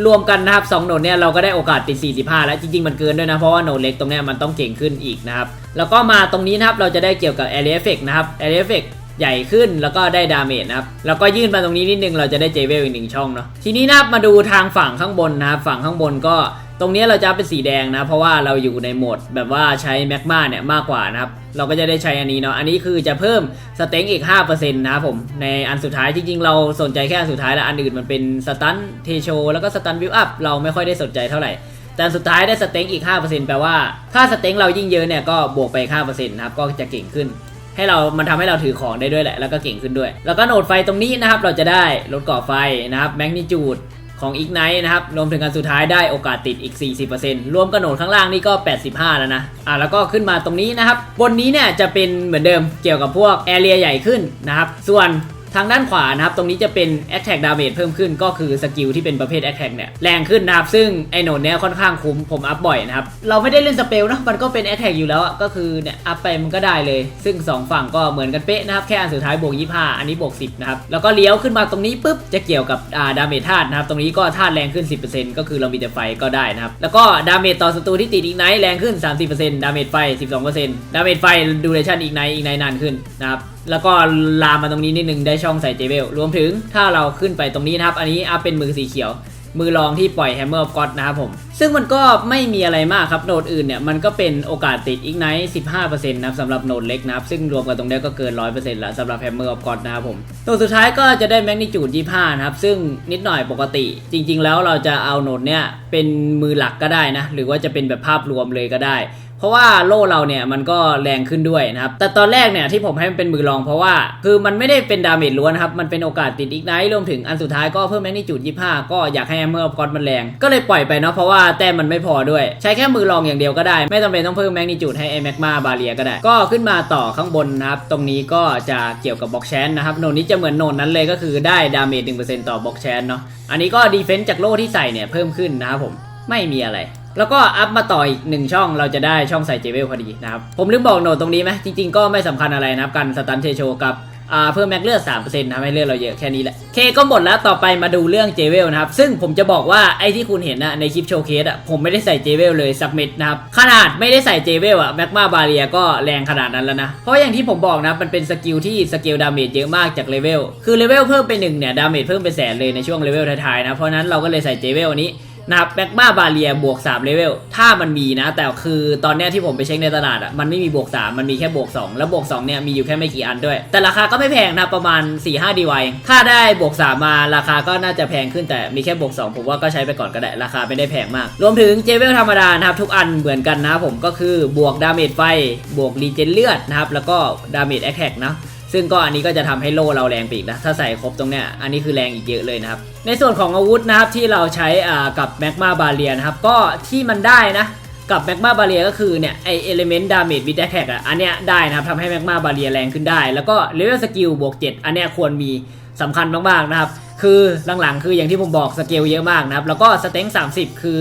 รวมกันนะครับสองโหนดเนี่ยเราก็ได้โอกาสติด 45 แล้วจริงๆ มันเกินด้วยนะ เพราะว่าโหนดเล็กตรงเนี้ยมันต้องเก่งขึ้นอีกนะครับ แล้วก็มาตรงนี้นะครับเราจะได้เกี่ยวกับ area effect นะครับ area effect ใหญ่ขึ้นแล้วก็ได้ดาเมจนะครับ แล้วก็ยื่นมาตรงนี้นิดนึงเราจะได้เจเวลอีกหนึ่งช่องเนาะทีนี้นะครับมาดูทางฝั่งข้างบนนะครับฝั่งข้างบนก็ ตรงนี้เราจะเป็นสีแดงนะ เพราะว่าเราอยู่ในโหมดแบบว่าใช้แมกมาเนี่ยมากกว่านะครับ เราก็จะได้ใช้อันนี้เนาะอันนี้คือจะเพิ่มสเต็งอีก 5%นะครับผมในอันสุดท้ายจริงๆ เราสนใจแค่อันสุดท้ายแล้วอันอื่นมันเป็นสตันเทโชแล้วก็สตันวิวอัพเราไม่ค่อยได้สนใจเท่าไหร่แต่สุดท้ายได้สเต็งอีก 5%แปลว่าถ้าสเต็งเรายิ่งเยอะเนี่ยก็บวกไป5%นะครับก็จะเก่งขึ้น ให้เรา มันทำให้เราถือของได้ด้วยแหละ แล้วก็เก่งขึ้นด้วย แล้วก็โหนดไฟตรงนี้นะครับ เราจะได้ลดก่อไฟนะครับ แมกนิจูด ของอีกไนท์นะครับ รวมถึงการสุดท้ายได้โอกาสติดอีก 40%รวมกระโหนดข้างล่างนี่ก็ 85 แล้วนะ อะแล้วก็ขึ้นมาตรงนี้นะครับ บนนี้เนี่ยจะเป็นเหมือนเดิมเกี่ยวกับพวกแอเรียใหญ่ขึ้นนะครับ ส่วน ทางด้านขวานะครับ ตรงนี้จะเป็น Attack Damage เพิ่มขึ้นก็คือสกิลที่เป็นประเภท Attack เนี่ยแรงขึ้นนะครับ ซึ่งไอโหนดเนี้ยค่อนข้างคุ้มผมอัพบ่อยนะครับ เราไม่ได้เล่นสเปลนะมันก็เป็น Attack อยู่แล้วก็คือเนี่ยอัพไปมันก็ได้เลย ซึ่ง 2 ฝั่งก็เหมือนกันเป๊ะนะครับ แค่อันสุดท้ายบวก25อันนี้บวก10นะครับแล้วก็เลี้ยวขึ้นมาตรงนี้ปุ๊บจะเกี่ยวกับอ่าดาเมจธาตุนะครับตรงนี้ก็ธาตุแรงขึ้น 10%ก็คือเรามีแต่ไฟก็ได้นะครับแล้วก็ดาเมจต่อศัตรูที่ติดอีกไนท์แรงขึ้น 30%ดาเมจไฟ 12%ดาเมจไฟดูเรชั่นอีกไนท์อีกไนท์นานขึ้นนะครับ แล้วก็ลามมาตรงนี้นิดนึงได้ช่องใส่เจเวลรวมถึงถ้าเราขึ้นไปตรงนี้นะครับ อันนี้อัพเป็นมือสีเขียว มือรองที่ปล่อย Hammer of God นะครับผม ซึ่งมันก็ไม่มีอะไรมากครับ โนดอื่นเนี่ย มันก็เป็นโอกาสติด Ignite 15%นะครับสำหรับโนดเล็กนะครับ ซึ่งรวมกันตรงนี้ก็เกิน100%แล้วสำหรับ Hammer of God นะครับผมโหนดสุดท้ายก็จะได้ Magnitude 25นะครับ ซึ่งนิดหน่อยปกติ จริง ๆ แล้วเราจะเอาโนดเนี่ยเป็นมือหลักก็ได้นะหรือว่าจะเป็นแบบภาพรวมเลยก็ได้ ราะว่าโล่เราเนี่ยมันก็แรงขึ้นด้วยนะครับ แต่ตอนแรกเนี่ยที่ผมให้มันเป็นมือรองเพราะว่า คือมันไม่ได้เป็นดาเมจล้วนครับ มันเป็นโอกาสติดอีกไนท์รวมถึงอันสุดท้ายก็เพิ่มแมกนิจูด25 ก็อยากให้แอมเมอร์กอดมันแรง ก็เลยปล่อยไปเนาะเพราะว่าแต้มมันไม่พอด้วย ใช้แค่มือรองอย่างเดียวก็ได้ ไม่จำเป็นต้องเพิ่มแมกนิจูดให้ไอแมกมาบาเรียก็ได้ ก็ขึ้นมาต่อข้างบนนะครับตรงนี้ก็จะเกี่ยวกับบล็อกแชนนะครับโนนนี้จะเหมือนโนนนั้นเลยก็คือได้ดาเมจ1%ต่อบล็อกแชนเนาะอันนี้ก็ดีเฟนซ์จากโล่ที่ใส่เนี่ยเพิ่มขึ้นนะครับผมไม่มีอะไร แล้วก็อัพมาต่ออีกหนึ่งช่องเราจะได้ช่องใส่เจเวลพอดีนะครับ ผมลืมบอกโหนดตรงนี้ไหมจริงๆก็ไม่สำคัญอะไรนะครับการสตันเทโชกับเพิ่มแม็กเลือด3%ทำให้เลือดเราเยอะแค่นี้แหละเคก็หมดแล้วต่อไปมาดูเรื่องเจเวลนะครับ ซึ่งผมจะบอกว่าไอ้ที่คุณเห็นนะในคลิปโชว์เคสอะผมไม่ได้ใส่เจเวลเลยสักเม็ดนะครับ ขนาดไม่ได้ใส่เจเวลอะแม็กมาบาเรียก็แรงขนาดนั้นแล้วนะ เพราะอย่างที่ผมบอกนะ มันเป็นสกิลที่สเกลดาเมจเยอะมากจากเลเวลคือเลเวลเพิ่มไปหนึ่งเนี่ยดาเมจเพิ่มไปแสนเลยในช่วงเลเวลท้ายๆนะเพราะนั้นเราก็เลยใส่เจเวลอันนี้ นะครับแบ็กมาบาเรียบวก3เลเวลถ้ามันมีนะ แต่คือตอนเนี้ยที่ผมไปเช็คในตลาดอะมันไม่มีบวก 3 มันมีแค่บวก 2 แล้วบวก2เนี่ยมีอยู่แค่ไม่กี่อันด้วย แต่ราคาก็ไม่แพงนะประมาณ 4-5ดีไวถ้าได้บวก 3 มาราคาก็น่าจะแพงขึ้นแต่มีแค่บวก 2 ผมว่าก็ใช้ไปก่อนก็ได้ราคาไม่ได้แพงมาก รวมถึงเจเวลธรรมดานะครับทุกอันเหมือนกันนะผมก็คือบวกดาเมจไฟบวกรีเจนเลือดนะครับแล้วก็ดาเมจแอคแท็กนะ ซึ่งก็อันนี้ก็จะทำให้โล่เราแรงไปอีกนะ ถ้าใส่ครบตรงเนี้ย อันนี้คือแรงอีกเยอะเลยนะครับ ในส่วนของอาวุธนะครับที่เราใช้อ่ากับแมกมาบาเรียนะครับ ก็ที่มันได้นะกับแมกมาบาเรียก็คือเนี่ยไอเอลิเมนต์ดาเมจวิดแท็กอะอันเนี้ยได้นะครับทำให้แมกมาบาเรียแรงขึ้นได้ แล้วก็เลเวลสกิลบวก 7 อันเนี้ยควรมี สำคัญมากๆนะครับ คือหลังๆ คืออย่างที่ผมบอกสเกลเยอะมากนะครับ แล้วก็สเต็ง30 คือ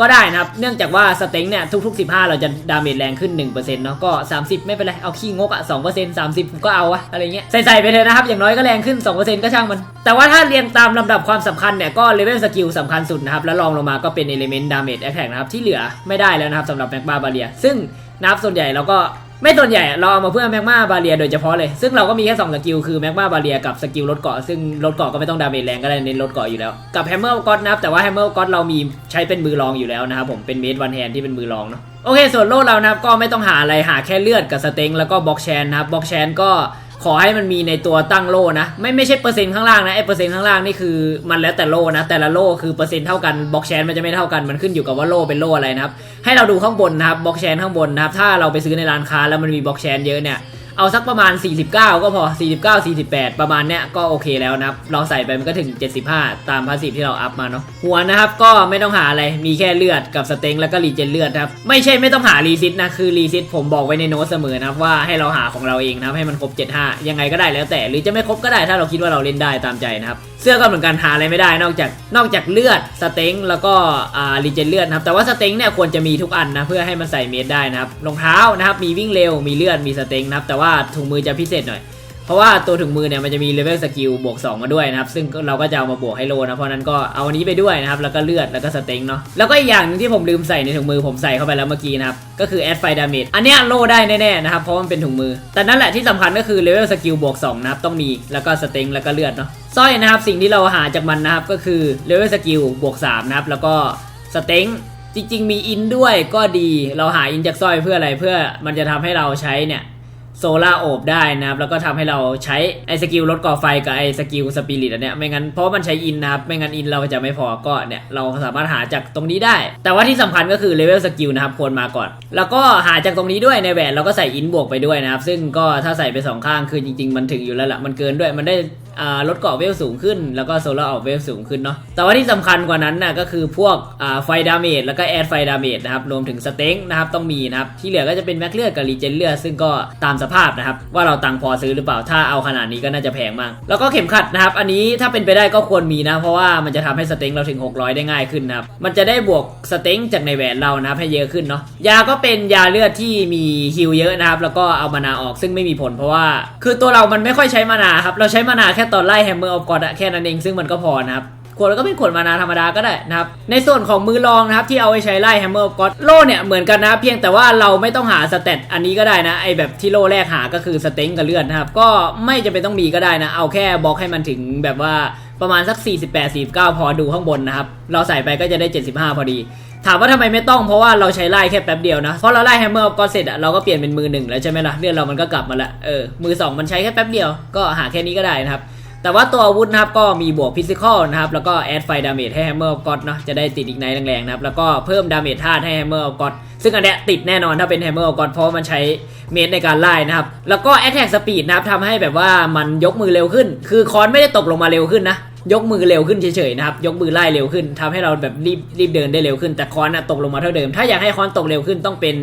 ก็ได้นะครับ เนื่องจากว่าสเต็งเนี่ยทุก ๆ 15 เราจะดาเมจแรงขึ้น 1%เนาะก็ 30 ไม่เป็นไร เอาขี้งกอะ2% 30ผมก็เอาวะอะไรเงี้ยใส่ๆไปเลยนะครับ อย่างน้อยก็แรงขึ้น 2%ก็ช่างมัน แต่ว่าถ้าเรียงตามลำดับความสำคัญเนี่ย ก็เลเวลสกิลสำคัญสุดนะครับ แล้วรองลงมาก็เป็นเอลิเมนต์ดาเมจแอคแท็กนะครับที่เหลือไม่ได้แล้วนะครับสำหรับแม็กบาบาเรียซึ่งนับส่วนใหญ่เราก็ ไม่ส่วนใหญ่เราเอามาเพื่อแมกมาบาเรียโดยเฉพาะเลย ซึ่งเราก็มีแค่2สกิลคือแมกมาบาเรียกับสกิลลดเกาะซึ่งลดเกาะก็ไม่ต้องดาเมจแรงก็ได้เน้นลดเกาะอยู่แล้ว กับแฮมเมอร์ก็อตนะครับแต่ว่าแฮมเมอร์ก็อตเรามีใช้เป็นมือรองอยู่แล้วนะครับผมเป็นเมดวันแฮนที่เป็นมือรองเนาะโอเค ส่วนโลดเรานะครับก็ไม่ต้องหาอะไรหาแค่เลือดกับสเต็งแล้วก็บล็อกแชนนะครับบล็อกแชนก็ ขอให้มันมีในตัวตั้งโล่นะ ไม่ไม่ใช่เปอร์เซ็นต์ข้างล่างนะไอ้เปอร์เซ็นต์ข้างล่างนี่คือมันแล้วแต่โล่นะ แต่ละโล่คือเปอร์เซ็นต์เท่ากันบล็อกแชนมันจะไม่เท่ากันมันขึ้นอยู่กับว่าโล่เป็นโล่อะไรนะครับให้เราดูข้างบนนะครับบล็อกแชนข้างบนนะครับถ้าเราไปซื้อในร้านค้าแล้วมันมีบล็อกแชนเยอะเนี่ย เอาสักประมาณ 49 ก็พอ 49 48 ประมาณเนี้ยก็โอเคแล้วนะครับ เราใส่ไปมันก็ถึง 75 ตามพาสีที่เราอัพมาเนาะหัวนะครับก็ไม่ต้องหาอะไรมีแค่เลือดกับสเต็งแล้วก็รีเจนเลือดครับไม่ใช่ไม่ต้องหารีซิตนะคือรีซิตผมบอกไว้ในโน้ตเสมอนะครับว่าให้เราหาของเราเองนะครับให้มันครบ 75 ยังไงก็ได้แล้วแต่ หรือจะไม่ครบก็ได้ถ้าเราคิดว่าเราเล่นได้ตามใจนะครับ เสื้อก็เหมือนกันหาอะไรไม่ได้ นอกจากนอกจากเลือดสเต็งแล้วก็อ่ารีเจนเลือดนะครับแต่ว่าสเต็งเนี่ยควรจะมีทุกอันนะเพื่อให้มันใส่เมดได้นะครับรองเท้านะครับมีวิ่งเร็วมีเลือดมีสเต็งนะครับแต่ว่าถุงมือจะพิเศษหน่อยเพราะว่าตัวถุงมือเนี่ยมันจะมีเลเวลสกิลบวก 2 มาด้วยนะครับ ซึ่งเราก็จะเอามาบวกให้โลนะ เพราะนั้นก็เอาอันนี้ไปด้วยนะครับ แล้วก็เลือดแล้วก็สเต็งเนาะแล้วก็อีกอย่างหนึงที่ผมลืมใส่ในถุงมือผมใส่เข้าไปแล้วเมื่อกี้นะครับ ก็คือแอดไฟดาเมจอันนี้โลได้แน่ๆนะครับ เพราะมันเป็นถุงมือ แต่นั่นแหละที่สำคัญก็คือเลเวลสกิลบวก2นะครับต้องมีแล้วก็สเต็งแล้วก็เลือดเนาะ สร้อยนะครับสิ่งที่เราหาจากมันนะครับก็คือเลเวลสกิลบวก3นะครับแล้วก็สเต็งจริง ๆ มีอินด้วยก็ดีเราหาอินจากสร้อยเพื่ออะไรเพื่อมันจะทำให้เราใช้เนี่ยโซล่าโอบได้นะครับ แล้วก็ทำให้เราใช้ไอ้สกิลลดก่อไฟกับไอ้สกิลสปิริตอันเนี้ยไม่งั้นเพราะมันใช้อินนะครับ ไม่งั้นอินเราจะไม่พอก็เนี่ยเราสามารถหาจากตรงนี้ได้ แต่ว่าที่สำคัญก็คือเลเวลสกิลนะครับควรมาก่อน แล้วก็หาจากตรงนี้ด้วยในแหวนเราก็ใส่อินบวกไปด้วยนะครับ ซึ่งก็ถ้าใส่ไปสองข้างคือจริง ๆ มันถึงอยู่แล้วละมันเกินด้วยมันได้ ลดเกราะเวลสูงขึ้น แล้วก็โซล่าออกเวลสูงขึ้นเนาะแต่ว่าที่สำคัญกว่านั้นน่ะก็คือพวกไฟดาเมจแล้วก็แอดไฟดาเมจนะครับรวมถึงสเต็งนะครับต้องมีนะครับที่เหลือก็จะเป็นแม็กเลือดกับรีเจนเลือดซึ่งก็ตามสภาพนะครับว่าเราตังพอซื้อหรือเปล่าถ้าเอาขนาดนี้ก็น่าจะแพงมาก แล้วก็เข็มขัดนะครับอันนี้ถ้าเป็นไปได้ก็ควรมีนะ เพราะว่ามันจะทำให้สเต็งเราถึง 600 ได้ง่ายขึ้นนะครับมันจะได้บวกสเต็งจากในแหวนเรานะครับให้เยอะขึ้นเนาะยาก็เป็นยาเลือดที่มีฮิลเยอะนะครับแล้วก็เอามานาออกซึ่งไม่มีผลเพราะว่า คือตัวเรามันไม่ค่อยใช้มานาครับเราใช้มานาแค่ตอนไล่แฮมเมอร์ออฟกอดแค่นั้นเองซึ่งมันก็พอนะครับขวดแล้วก็เป็นขวดมานาธรรมดาก็ได้นะครับ ในส่วนของมือรองนะครับที่เอาไว้ใช้ไล่แฮมเมอร์ก็โล่เนี่ยเหมือนกันนะเพียงแต่ว่าเราไม่ต้องหาสเตตอันนี้ก็ได้นะไอแบบที่โล่แรกหาก็คือสเต็งกับเลือดนะครับ ก็ไม่จำเป็นต้องมีก็ได้นะ เอาแค่บล็อกให้มันถึงแบบว่าประมาณสัก 48 49 พอดูข้างบนนะครับ เราใส่ไปก็จะได้ 75 พอดี ถามว่าทำไมไม่ต้องเพราะว่าเราใช้ไล่แค่แป๊บเดียวนะเพราะเราไล่แฮมเมอร์ก็เสร็จอะเราก็เปลี่ยนเป็นมือหนึ่งแล้วใช่ไหมล่ะเลือดเรามันก็กลับมาละเออมือสองมันใช้แค่แป๊บเดียวก็หาแค่นี้ก็ได้นะครับ แต่ว่าตัวอาวุธนะครับก็มีบวกฟิสิกอลนะครับแล้วก็แอดไฟดาเมจให้แฮมเมอร์ก็อดเนาะจะได้ติดอีกไนแรงๆนะครับแล้วก็เพิ่มดาเมจธาตุให้แฮมเมอร์ก็อดซึ่งอันเนี้ยติดแน่นอนถ้าเป็นแฮมเมอร์ก็อดเพราะว่ามันใช้เมตรในการไล่นะครับแล้วก็แอ t แทกสปีดนะครับทำให้แบบว่ามันยกมือเร็วขึ้น คือคอนไม่ได้ตกลงมาเร็วขึ้นนะยกมือเร็วขึ้นเฉยๆนะครับยกมือไล่เร็วขึ้นทำให้เราแบบรีบรีบเดินได้เร็วขึ้น แต่คอนอะตกลงมาเท่าเดิม ถ้าอยากให้คอนตกเร็วขึ้นต้องเป็น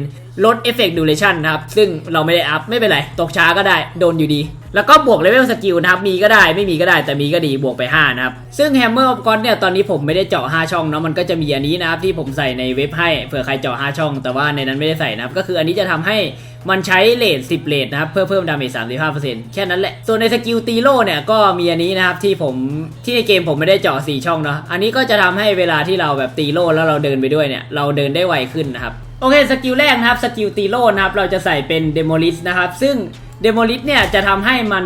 ลดเอฟเฟกต์ดูเรชั่นนะครับ ซึ่งเราไม่ได้อัพไม่เป็นไร ตกช้าก็ได้ โดนอยู่ดี แล้วก็บวกเลเวลสกิลนะครับ มีก็ได้ไม่มีก็ได้แต่มีก็ดีบวกไป 5 นะครับ ซึ่งแฮมเมอร์ออฟกอนเนี่ย ตอนนี้ผมไม่ได้เจาะ 5 ช่องเนาะมันก็จะมีอันนี้นะครับ ที่ผมใส่ในเว็บให้เผื่อใครเจาะ 5 ช่อง แต่ว่าในนั้นไม่ได้ใส่นะครับ ก็คืออันนี้จะทำให้มันใช้เลท10เลทนะครับ เพื่อเพิ่มดาเมจ35%แค่นั้นแหละ ส่วนในสกิลตีโล่เนี่ยก็มีอันนี้นะครับที่ผมที่ในเกมผมไม่ได้เจาะ4ช่องเนาะอันนี้ก็จะทำให้เวลาที่เราแบบตีโล่แล้วเราเดินไปด้วยเนี่ยเราเดินได้ไวขึ้นนะครับ โอเคสกิลแรกนะครับสกิลตีโล่นะครับเราจะใส่เป็นเดโมลิสนะครับซึ่งเดโมลิสเนี่ยจะทำให้มัน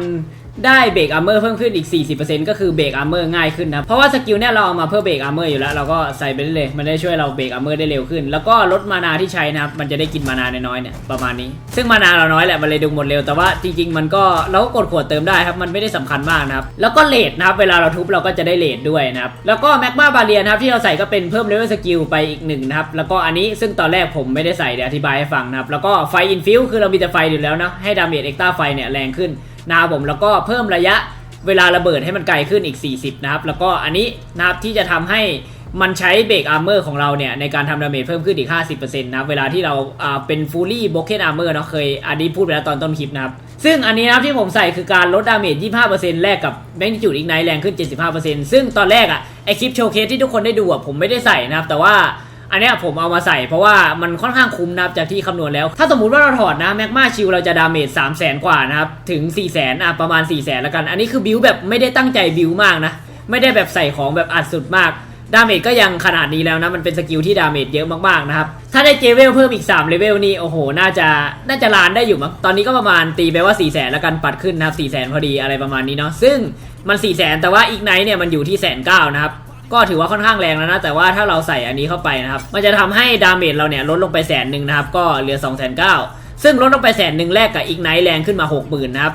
ได้เบรกอาร์เมอร์เพิ่มขึ้นอีก 40%ก็คือเบรกอาร์เมอร์ง่ายขึ้นนะ เพราะว่าสกิลเนี่ยเราเอามาเพื่อเบรกอาร์เมอร์อยู่แล้ว เราก็ใส่ไปเลย มันได้ช่วยเราเบรกอาร์เมอร์ได้เร็วขึ้น แล้วก็ลดมานาที่ใช้นะครับ มันจะได้กินมานาน้อยๆเนี่ยประมาณนี้ ซึ่งมานาเราน้อยแหละ มันเลยดูหมดเร็ว แต่ว่าจริงๆ มันก็เราก็กดขวดเติมได้ครับ มันไม่ได้สำคัญมากนะครับ แล้วก็เลทนะครับ เวลาเราทุบเราก็จะได้เลทด้วยนะครับ แล้วก็แม็กมาบาเรียนะครับที่เราใส่ก็เป็นเพิ่มเลเวลสกิลไปอีกหนึ่งนะครับ แล้วก็อันนี้ซึ่งตอนแรกผมไม่ได้ใส่เดี๋ยวอธิบายให้ฟังนะครับ แล้วก็ไฟอินฟิวคือเรามีแต่ไฟอยู่แล้วนะให้ดาเมจเอ็กต้าไฟเนี่ยแรงขึ้น นะครับผมแล้วก็เพิ่มระยะเวลาระเบิดให้มันไกลขึ้นอีก 40 นะครับ แล้วก็อันนี้นะครับที่จะทำให้มันใช้เบรกอาร์เมอร์ของเราเนี่ย ในการทำดาเมจเพิ่มขึ้นอีก 50%นะครับ เวลาที่เราอ่าเป็นฟูลี่บ o กเ n นอาร์เมอร์เนาะเคยอันนี้พูดไปแล้วตอนต้นคลิปนะครับ ซึ่งอันนี้นะครับที่ผมใส่คือการลดดาเมจ 25%แลกกับแมกนิจูดอีกไนแรงขึ้น 75%ซึ่งตอนแรกอะไอคลิปโชว์เคสที่ทุกคนได้ดูอะผมไม่ได้ใส่นะครับแต่ว่า อันนี้ผมเอามาใส่เพราะว่ามันค่อนข้างคุ้มนะครับจากที่คำนวณแล้ว ถ้าสมมติว่าเราถอดนะแมกมาชิลเราจะดาเมจ3 0 0แสนกว่านะครับ ถึง 4 0 0แสนอะประมาณ 4 0 0แสนแล้วกัน อันนี้คือบิวแบบไม่ได้ตั้งใจบิวมากนะ ไม่ได้แบบใส่ของแบบอัดสุดมากดาเมจก็ยังขนาดนี้แล้วนะ มันเป็นสกิลที่ดาเมจเยอะมากๆนะครับ ถ้าได้เจเวลเพิ่มอีก 3 เลเวลนี่ โอ้โห น่าจะ น่าจะลานได้อยู่มั้ง ตอนนี้ก็ประมาณตีไปว่า 4 0 0แสนแล้วกันปัดขึ้นนะครับ 4 0 0แสนพอดีอะไรประมาณนี้เนาะ ซึ่งมัน 4 0 0แสนแต่ว่าอีกไนท์เนี่ยมันอยู่ที่แสนเก้านะครับ ก็ถือว่าค่อนข้างแรงแล้วนะ แต่ว่าถ้าเราใส่อันนี้เข้าไปนะครับ มันจะทำให้ดาเมจเราเนี่ยลดลงไปแสนหนึ่งนะครับ ก็เหลือ2องแสนเก้าซึ่งลดลงไปแสนหนึ่งแรกกับอีกไนท์แรงขึ้นมา 6 0,000นะครับ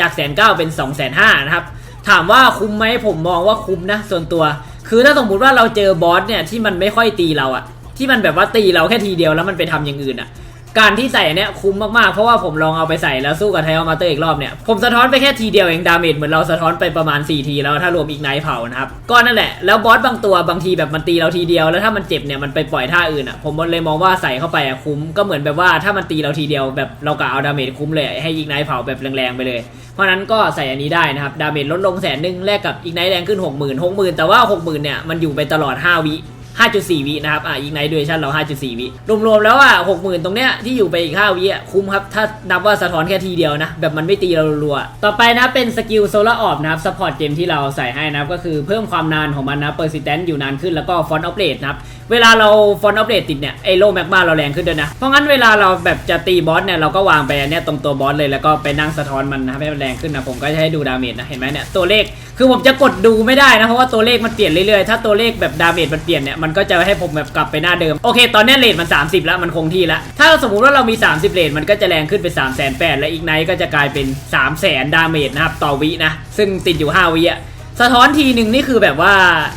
จากแสนเก้าเป็น2องแสนห้านะครับ ถามว่าคุ้มไหมผมมองว่าคุ้มนะ ส่วนตัว คือถ้าสมมติว่าเราเจอบอสเนี่ยที่มันไม่ค่อยตีเราอะที่มันแบบว่าตีเราแค่ทีเดียวแล้วมันไปทำอย่างอื่นอะ การที่ใส่อันเนี้ยคุ้มมากๆ เพราะว่าผมลองเอาไปใส่แล้วสู้กับไทออมาเตอร์อีกรอบเนี่ย ผมสะท้อนไปแค่ทีเดียวเองดาเมจเหมือนเราสะท้อนไปประมาณ 4 ทีแล้วถ้ารวมอีกไนท์เผานะครับ ก็นั่นแหละ แล้วบอสบางตัวบางทีแบบมันตีเราทีเดียว แล้วถ้ามันเจ็บเนี่ยมันไปปล่อยท่าอื่นอะ ผมเลยมองว่าใส่เข้าไปอะคุ้ม ก็เหมือนแบบว่าถ้ามันตีเราทีเดียวแบบเรากะเอาดาเมจคุ้มเลยให้อีกไนท์เผาแบบแรงๆไปเลย เพราะนั้นก็ใส่อันนี้ได้นะครับ ดาเมจลดลงแสนหนึ่งแลกกับอีกไนท์แรงขึ้น 60,000 60,000 แต่ว่า 60,000เนี่ยมันอยู่ไปตลอด 5 วิ 5.4 วินะครับ อะอีกไนดูเอชันเรา 5.4 วิ รวมๆ แล้วอะ60,000 ตรงเนี้ยที่อยู่ไปอีก 5 วิอะคุ้มครับ ถ้านับว่าสะท้อนแค่ทีเดียวนะ แบบมันไม่ตีเรารัวต่อไปนะ เป็นสกิลโซลาร์ออบนะครับซัพพอร์ตเกมที่เราใส่ให้นะครับ ก็คือเพิ่มความนานของมันนะเปอร์ซิสเทนต์อยู่นานขึ้นแล้วก็ฟอนต์ออฟเ e นะครับเวลาเราฟอนต์ออฟเ e ติดเนี่ยไอโลแมกมาเราแรงขึ้นด้วยนะ เพราะงั้นเวลาเราแบบจะตีบอสเนี่ยเราก็วางไปอันเนี้ยตรงตัวบอสเลยแล้วก็ไปนั่งสะท้อนมันนะให้มันแรงขึ้นนะผมก็จะให้ดูดาเมจนะเห็นไหมเนี่ยตัวเลขคือผมจะกดดูไม่ได้นะเพราะว่าตัวเลขมันเปลี่ยนเรื่อยๆถ้าตัวเลขแบบดาเมจมันเปลี่ยนเนี่ยมันก็จะให้ผมแบบกลับไปหน้าเดิมโอเค ตอนนี้เรทมัน 30 แล้วมันคงที่แล้วถ้าสมมุติว่าเรามี 30เรทมันก็จะแรงขึ้นเป็น3 8 0 0 0และอีกไนก็จะกลายเป็น 3 0 0 0 0 0ดาเมจนะครับต่อวินะซึ่งติดอยู่ 5วิอะ สะท้อนทีหนึ่งนี่คือแบบว่า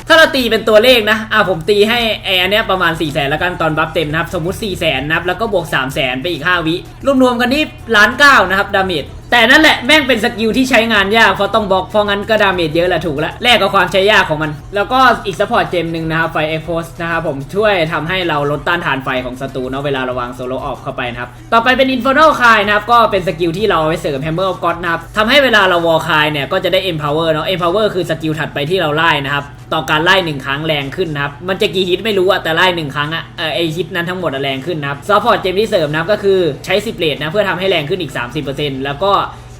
ถ้าเราตีเป็นตัวเลขนะอะผมตีให้ไออันเนี้ยประมาณ4ี่แสนแล้วกันตอนบัฟเต็มนะครับ สมมุติ4ี่แสนนะครับ แล้วก็บวก3 0 0แสนไปอีก 5 วิ รวมๆกันนี่ล้านเก้านะครับดาเมจแต่นั่นแหละแม่งเป็นสกิลที่ใช้งานยากเพราะต้องบล็อกเพราะงั้นก็ดาเมจเยอะแหละถูกละแลกกับความใช้ยากของมัน แล้วก็อีกซัพพอร์ตเจมหนึ่งนะครับไฟเอ็กโพสนะครับผมช่วยทำให้เราลดต้านทานไฟของศัตรูเนาะเวลาระวางโซโลออกเข้าไปนะครับต่อไปเป็นอินฟ r ร์น l คายนะครับก็เป็นสกิลที่เราไว้เสริมแฮมเมอร์ออฟก็อดนะครับทำให้เวลาเราวอลคายเนี่ยก็จะได้ empower เวอร์เนาะ empower คือสกิลถัดไปที่เราไล่นะครับต่อการไล่หนึ่งครั้งแรงขึ้นนะครับ มันจะกี่ฮิตไม่รู้อะแต่ไล่หนึ่งครั้งอะเออไอฮิตนั้นทั้งหมดแรงขึ้นนะครับซัพพอร์ตเจมที่เสริมนะครับก็คือใช้10เลทนะเพื่อทำให้แรงขึ้นอีก 30%แล้วก็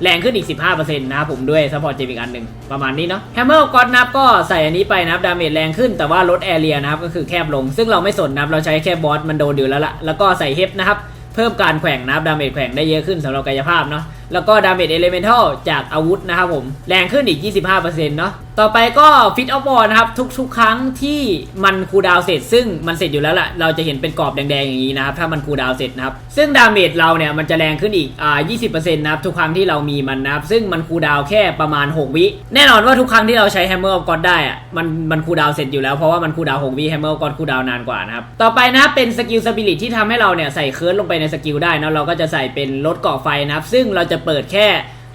แรงขึ้นอีก 15%นะครับผมด้วยซัพพอร์ตเจมอีกอันหนึ่งประมาณนี้เนาะแฮมเมอร์ก็อดนับก็ใส่อันนี้ไปนะครับดาเมจแรงขึ้นแต่ว่าลดแอเรียนะครับก็คือแคบลง ซึ่งเราไม่สนนะครับเราใช้แค่บอสมันโดนอยู่แล้วละแล้วก็ใส่เฮฟนะครับเพิ่มการแข่งนะครับดาเมจแข่งได้เยอะขึ้นสำหรับกายภาพเนาะแล้วก็ดาเมจเอเลเมนทัลจากอาวุธนะครับผม แรงขึ้นอีก 25%เนาะต่อไปก็ฟิตออฟบอลนะครับ ทุกๆ ครั้งที่มันคูดาวเสร็จ ซึ่งมันเสร็จอยู่แล้วล่ะ เราจะเห็นเป็นกรอบแดงๆ อย่างนี้นะครับ ถ้ามันคูดาวเสร็จนะครับ ซึ่งดาเมจเราเนี่ย มันจะแรงขึ้นอีกอ่า20%นะครับ ทุกครั้งที่เรามีมันนะครับ ซึ่งมันคูดาวแค่ประมาณ 6 วิ แน่นอนว่าทุกครั้งที่เราใช้แฮมเมอร์ออฟกอดได้อะมันมันคูดาวเสร็จอยู่แล้วเพราะว่ามันคูดาว6วิแฮมเมอร์ออฟกอดคูดาวนานกว่านะครับต่อไปนะครับเป็นสกิลสปิริตที่ทำให้เราเนี่ยใส่เคิร์ดลงไปในสกิลได้นะเราก็จะใส่เป็นลดเกาะไฟนะครับซึ่งเราจะะเปิดแค่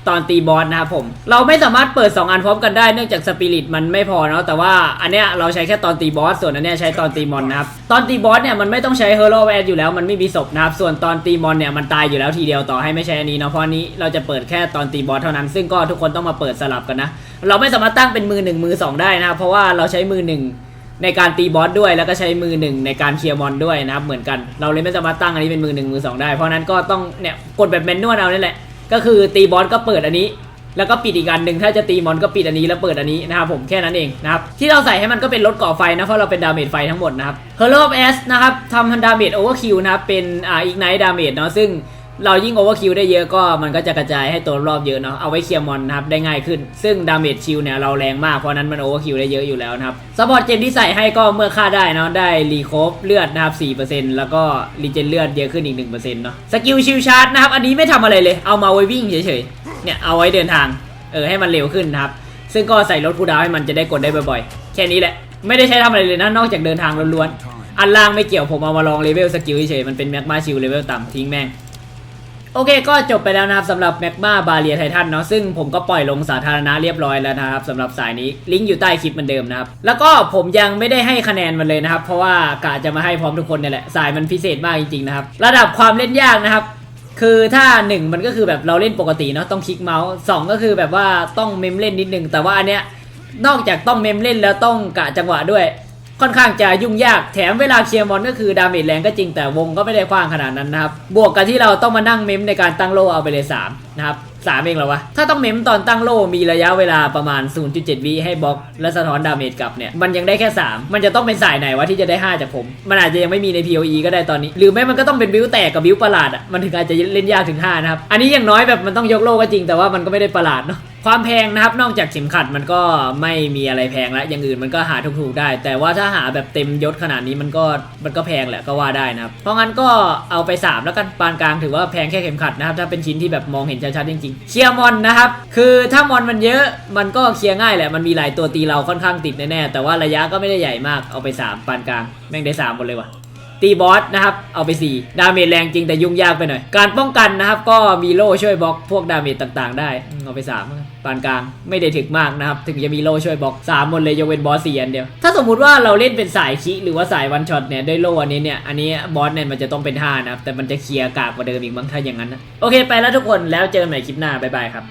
ตอนตีบอสนะครับผม เราไม่สามารถเปิด 2 อันพร้อมกันได้เนื่องจากสปิริตมันไม่พอเนาะแต่ว่าอันเนี้ยเราใช้แค่ตอนตีบอสส่วนอันเนี้ยใช้ตอนตีมอนนะครับตอนตีบอสเนี่ยมันไม่ต้องใช้เฮอร์โรแวนอยู่แล้วมันไม่มีศพนะครับส่วนตอนตีมอนเนี่ยมันตายอยู่แล้วทีเดียวต่อให้ไม่ใช่อันนี้เนาะเพราะนี้เราจะเปิดแค่ตอนตีบอสเท่านั้น ซึ่งก็ทุกคนต้องมาเปิดสลับกันนะเราไม่สามารถตั้งเป็นมือหนึ่งมือสองได้นะครับเพราะว่าเราใช้มือหนึ่งในการตีบอสด้วยแล้วก็ใช้มือหนึ่งในการเคลียร์มอนด้วยนะครับเหมือนกัน เราเลยไม่สามารถตั้งอันนี้เป็นมือหนึ่งมือสองได้เพราะฉะนั้นก็ต้องเนี่ยกดแบบแมนนวลเอานี่แหละ ก็คือตีบอสก็เปิดอันนี้ แล้วก็ปิดอีกอันหนึ่งถ้าจะตีมอนก็ปิดอันนี้แล้วเปิดอันนี้นะครับผมแค่นั้นเองนะครับที่เราใส่ให้มันก็เป็นลดก่อไฟนะเพราะเราเป็นดาเมจไฟทั้งหมดนะครับ h e r o of S นะครับทำดาเมจโอเวอร์คิวนะครับเป็นอ่าอีกไนท์ดาเมจเนาะซึ่ง เรายิ่งโอเวอร์คิวได้เยอะก็มันก็จะกระจายให้ตัวรอบเยอะเนาะเอาไว้เคลียร์มอนนะครับได้ง่ายขึ้น ซึ่งดาเมจชิลเนี่ยเราแรงมากเพราะนั้นมันโอเวอร์คิวได้เยอะอยู่แล้วนะครับซัพพอร์ตเจมที่ใส่ให้ก็เมื่อฆ่าได้เนาะได้รีโคฟเลือดนะครับ4%แล้วก็รีเจนเลือดเยอะขึ้นอีก1%เนาะสกิลชิลชาร์จนะครับอันนี้ไม่ทำอะไรเลยเอามาไว้วิ่งเฉยๆเนี่ยเอาไว้เดินทางเออให้มันเร็วขึ้นนะครับซึ่งก็ใส่รถคูดาวให้มันจะได้กดได้บ่อยๆแค่นี้แหละไม่ได้ใช้ทำอะไรเลยนะนอกจากเดินทางล้วนๆอันล่างไม่เกี่ยวผมเอามาลองเลเวลสกิลเฉยๆมันเป็นแม็กมาชิลเลเวลต่ำทิ้งแม่ง โอเคก็จบไปแล้วนะครับสำหรับแมกมาบาเรียไททันเนาะซึ่งผมก็ปล่อยลงสาธารณะเรียบร้อยแล้วนะครับสำหรับสายนี้ลิงก์อยู่ใต้คลิปเหมือนเดิมนะครับ แล้วก็ผมยังไม่ได้ให้คะแนนมันเลยนะครับ เพราะว่ากะจะมาให้พร้อมทุกคนเนี่ยแหละ สายมันพิเศษมากจริงๆนะครับ ระดับความเล่นยากนะครับ คือถ้า 1 มันก็คือแบบเราเล่นปกติเนาะต้องคลิกเมาส์สองก็คือแบบว่าต้องเมมเล่นนิดนึงแต่ว่าอันเนี้ยนอกจากต้องเมมเล่นแล้วต้องกะจังหวะด้วย ค่อนข้างจะยุ่งยากแถมเวลาเคลียร์มอนก็คือดาเมจแรงก็จริงแต่วงก็ไม่ได้กว้างขนาดนั้นนะครับ บวกกับที่เราต้องมานั่งเมมในการตั้งโลเอาไปเลย3นะครับสามเองเหรอวะ ถ้าต้องเมมตอนตั้งโลมีระยะเวลาประมาณ 0.7 วิให้บล็อก และสะท้อนดาเมจกลับเนี่ย มันยังได้แค่ 3 มันจะต้องเป็นสายไหนวะที่จะได้ 5 จากผม มันอาจจะยังไม่มีใน POE ก็ได้ตอนนี้ หรือไม่มันก็ต้องเป็นบิวแตกกับบิวประหลาดอะ มันถึงอาจจะเล่นยากถึง 5 นะครับ อันนี้อย่างน้อยแบบมันต้องยกโลก็จริงแต่ว่ามันก็ไม่ได้ประหลาดเนาะ ความแพงนะครับนอกจากเข็มขัดมันก็ไม่มีอะไรแพงแล้วอย่างอื่นมันก็หาถูกๆได้ แต่ว่าถ้าหาแบบเต็มยศขนาดนี้มันก็มันก็แพงแหละก็ว่าได้นะครับ เพราะงั้นก็เอาไป 3 แล้วกันปานกลางถือว่าแพงแค่เข็มขัดนะครับ ถ้าเป็นชิ้นที่แบบมองเห็นชัดๆจริงๆเคลียร์มอนนะครับ คือถ้ามอนมันเยอะมันก็เคลียร์ง่ายแหละมันมีหลายตัวตีเราค่อนข้างติดแน่ๆแต่ว่าระยะก็ไม่ได้ใหญ่มากเอาไป 3 ปานกลางแม่งได้3หมดเลยว่ะตีบอสนะครับ เอาไป 4 ดาเมจแรงจริงแต่ยุ่งยากไปหน่อย การป้องกันนะครับ ก็มีโล่ช่วยบล็อกพวกดาเมจต่างๆ ได้ เอาไป3 ปานกลางไม่ได้ถึกมากนะครับ ถึงจะมีโลช่วยบอก3หมดเลยยกเว้นบอสสี่อันเดียว ถ้าสมมุติว่าเราเล่นเป็นสายคิหรือว่าสายวันช็อตเนี่ยด้วยโลอันนี้เนี่ย อันนี้บอสเนี่ยมันจะต้องเป็น5นะครับ แต่มันจะเคลียร์กากกว่าเดิมอีกบางถ้าอย่างนั้นนะโอเคไปแล้วทุกคนแล้วเจอกันใหม่คลิปหน้าบ๊ายบายครับ